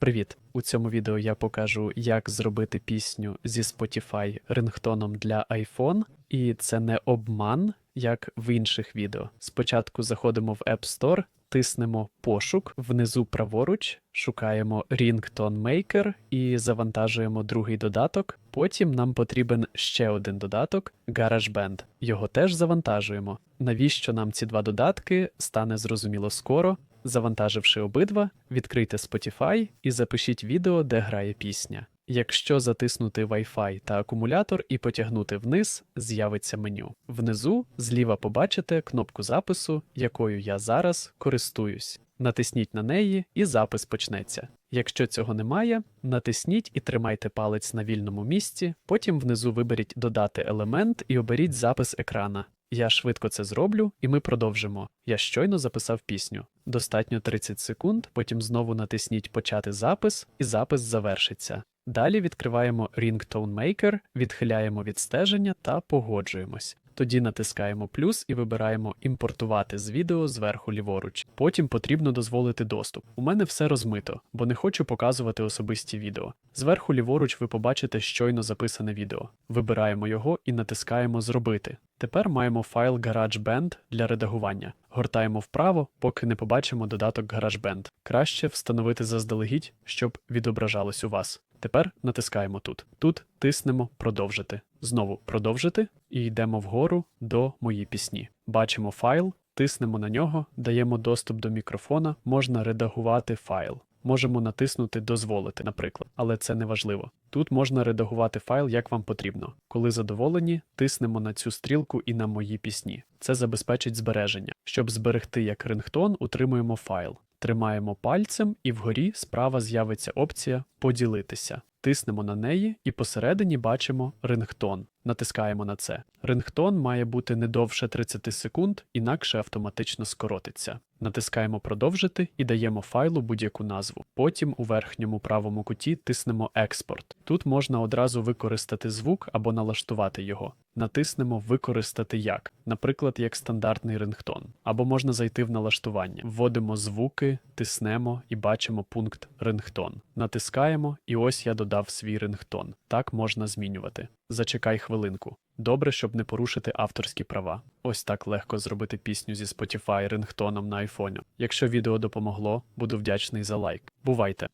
Привіт! У цьому відео я покажу, як зробити пісню зі Spotify рингтоном для iPhone, і це не обман, як в інших відео. Спочатку заходимо в App Store, тиснемо пошук, внизу праворуч, шукаємо Ringtone Maker і завантажуємо другий додаток. Потім нам потрібен ще один додаток GarageBand. Його теж завантажуємо. Навіщо нам ці два додатки, стане зрозуміло скоро. Завантаживши обидва, відкрийте Spotify і запишіть відео, де грає пісня. Якщо затиснути Wi-Fi та акумулятор і потягнути вниз, з'явиться меню. Внизу зліва побачите кнопку запису, якою я зараз користуюсь. Натисніть на неї, і запис почнеться. Якщо цього немає, натисніть і тримайте палець на вільному місці, потім внизу виберіть Додати елемент і оберіть запис екрана. Я швидко це зроблю, і ми продовжимо. Я щойно записав пісню. Достатньо 30 секунд, потім знову натисніть Почати запис, і запис завершиться. Далі відкриваємо Ringtone Maker, відхиляємо відстеження та погоджуємось. Тоді натискаємо плюс і вибираємо імпортувати з відео зверху ліворуч. Потім потрібно дозволити доступ. У мене все розмито, бо не хочу показувати особисті відео. Зверху ліворуч ви побачите щойно записане відео. Вибираємо його і натискаємо Зробити. Тепер маємо файл GarageBand для редагування. Гортаємо вправо, поки не побачимо додаток GarageBand. Краще встановити заздалегідь, щоб відображалось у вас. Тепер натискаємо тут. Тут тиснемо Продовжити. Знову продовжити і йдемо вгору до мої пісні. Бачимо файл, тиснемо на нього, даємо доступ до мікрофона, можна редагувати файл. Можемо натиснути Дозволити, наприклад, але це не важливо. Тут можна редагувати файл як вам потрібно. Коли задоволені, тиснемо на цю стрілку і на мої пісні. Це забезпечить збереження. Щоб зберегти як рингтон, утримуємо файл. Тримаємо пальцем, і вгорі справа з'явиться опція Поділитися. Тиснемо на неї і посередині бачимо рингтон. Натискаємо на це. Рингтон має бути не довше 30 секунд, інакше автоматично скоротиться. Натискаємо Продовжити і даємо файлу будь-яку назву. Потім у верхньому правому куті тиснемо Експорт. Тут можна одразу використати звук або налаштувати його. Натиснемо Використати як, наприклад, як стандартний рингтон. Або можна зайти в налаштування. Вводимо звуки, тиснемо і бачимо пункт рингтон. Натискаємо, і ось я додав свій рингтон. Так можна змінювати. Зачекай хвилинку. Добре, щоб не порушити авторські права. Ось так легко зробити пісню зі Spotify рингтоном на айфоні. Якщо відео допомогло, буду вдячний за лайк. Бувайте!